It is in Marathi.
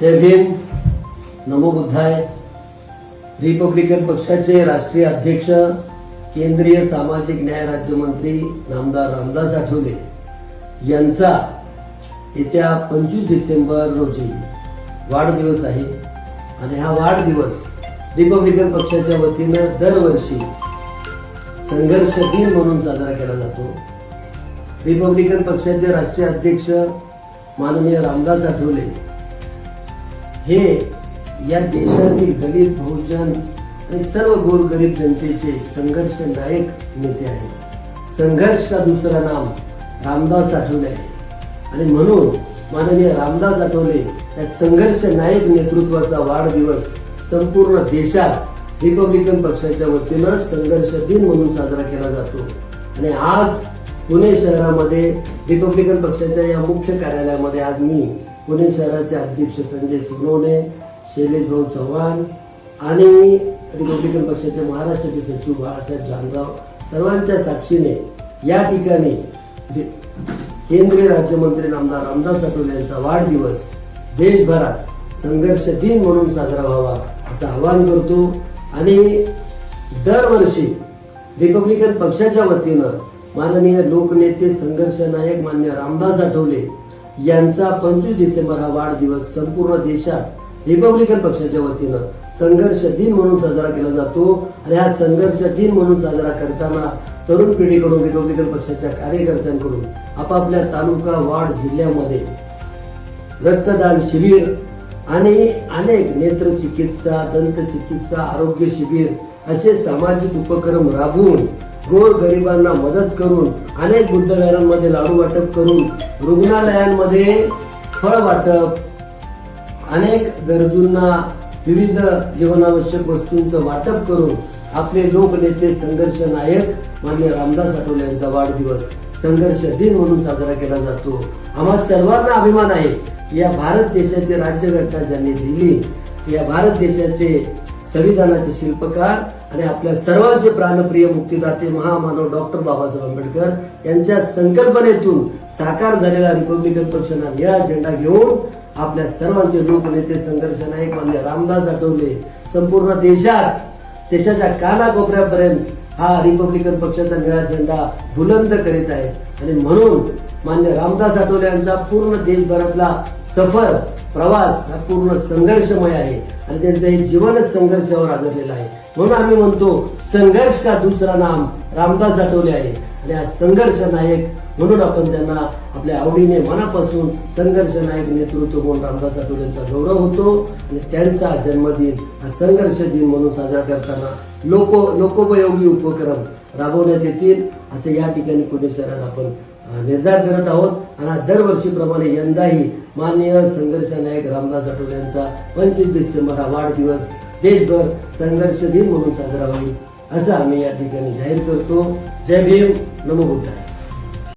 जय भीम. नमो बुद्धाय. रिपब्लिकन पक्षाचे राष्ट्रीय अध्यक्ष केंद्रीय सामाजिक न्याय राज्यमंत्री नामदार रामदास आठवले यांचा येत्या पंचवीस डिसेंबर रोजी वाढदिवस आहे. आणि हा वाढदिवस रिपब्लिकन पक्षाच्या वतीनं दरवर्षी संघर्ष दिन म्हणून साजरा केला जातो. रिपब्लिकन पक्षाचे राष्ट्रीय अध्यक्ष माननीय रामदास आठवले हे या देशातील दलित बहुजन आणि सर्व गोरगरीब जनतेचे संघर्ष नायक नेते आहेत. संघर्ष का दुसरा नाम रामदास आठवले आहे. आणि म्हणून माननीय रामदास आठवले या संघर्ष नायक नेतृत्वाचा वाढदिवस संपूर्ण देशात रिपब्लिकन पक्षाच्या वतीनं संघर्ष दिन म्हणून साजरा केला जातो. आणि आज पुणे शहरामध्ये रिपब्लिकन पक्षाच्या या मुख्य कार्यालयामध्ये आज मी पुणे शहराचे अध्यक्ष संजय सोनवणे शैलेश भाऊ चव्हाण आणि रिपब्लिकन पक्षाचे महाराष्ट्राचे सचिव बाळासाहेब जानराव सर्वांच्या साक्षीने या ठिकाणी केंद्रीय राज्यमंत्री नामदार रामदास आठवले यांचा वाढदिवस देशभरात संघर्ष दिन म्हणून साजरा व्हावा असं आवाहन करतो. आणि दरवर्षी रिपब्लिकन पक्षाच्या वतीनं माननीय लोकनेते संघर्ष नायक मान्य रामदास आठवले यांचा पंचवीस डिसेंबर हा वाढदिवस संपूर्ण देशात रिपब्लिकन पक्षाच्या वतीनं संघर्ष दिन म्हणून साजरा केला जातो. आणि हा संघर्ष दिन म्हणून साजरा करताना तरुण पिढीकडून रिपब्लिकन पक्षाच्या कार्यकर्त्यांकडून आपापल्या तालुका वार्ड जिल्ह्यामध्ये रक्तदान शिबिर आणि अनेक नेत्र चिकित्सा दंत चिकित्सा आरोग्य शिबिर असे सामाजिक उपक्रम राबवून गोर गरिबांना मदत करून अनेक बुद्धविहारांमध्ये लाडू वाटप करून रुग्णालयांमध्ये फळ वाटप अनेक गरजूंना विविध जीवनावश्यक वस्तूंचं वाटप करून आपले लोकनेते संघर्ष नायक मान्य रामदास आठवले यांचा वाढदिवस संघर्ष दिन म्हणून साजरा केला जातो. आम्हा सर्वांना अभिमान आहे या भारत देशाचे राज्यघटना ज्यांनी दिली या भारत देशाचे संविधानाचे शिल्पकार आणि आपल्या सर्वांचे प्राणप्रिय मुक्तीदाते महामानव डॉक्टर बाबासाहेब आंबेडकर यांच्या संकल्पनेतून साकार झालेला रिपब्लिकन पक्षाला निळा झेंडा घेऊन आपल्या सर्वांचे लोकनेते संघर्ष नाईक मान्य रामदास आठवले संपूर्ण देशात देशाच्या कानाकोपऱ्यापर्यंत हा रिपब्लिकन पक्षाचा निळा झेंडा बुलंद करीत आहे आणि म्हणून मान्य रामदास आठवले यांचा पूर्ण देशभरातला सफर प्रवास हा पूर्ण संघर्षमय आहे आणि त्यांचं हे जीवनच संघर्षावर आधारलेलं आहे. म्हणून आम्ही म्हणतो संघर्ष का दुसरा नाम रामदास आठवले आहे. आणि हा संघर्ष नायक म्हणून आपण त्यांना आपल्या आवडीने मनापासून संघर्ष नायक नेतृत्व म्हणून रामदास आठवले यांचा गौरव होतो. आणि त्यांचा जन्मदिन हा संघर्ष दिन म्हणून साजरा करताना लोक लोकोपयोगी उपक्रम राबवण्यात येतील असे या ठिकाणी पुणे शहरात आपण निर्धार करत आहोत. आणि दरवर्षीप्रमाणे यंदाही माननीय संघर्ष नायक रामदास आठवले यांचा पंचवीस डिसेंबर हा वाढदिवस देशभर संघर्ष दिन म्हणून साजरा होईल असं आम्ही या ठिकाणी जाहीर करतो. जय भीम. नमो बुद्धाय.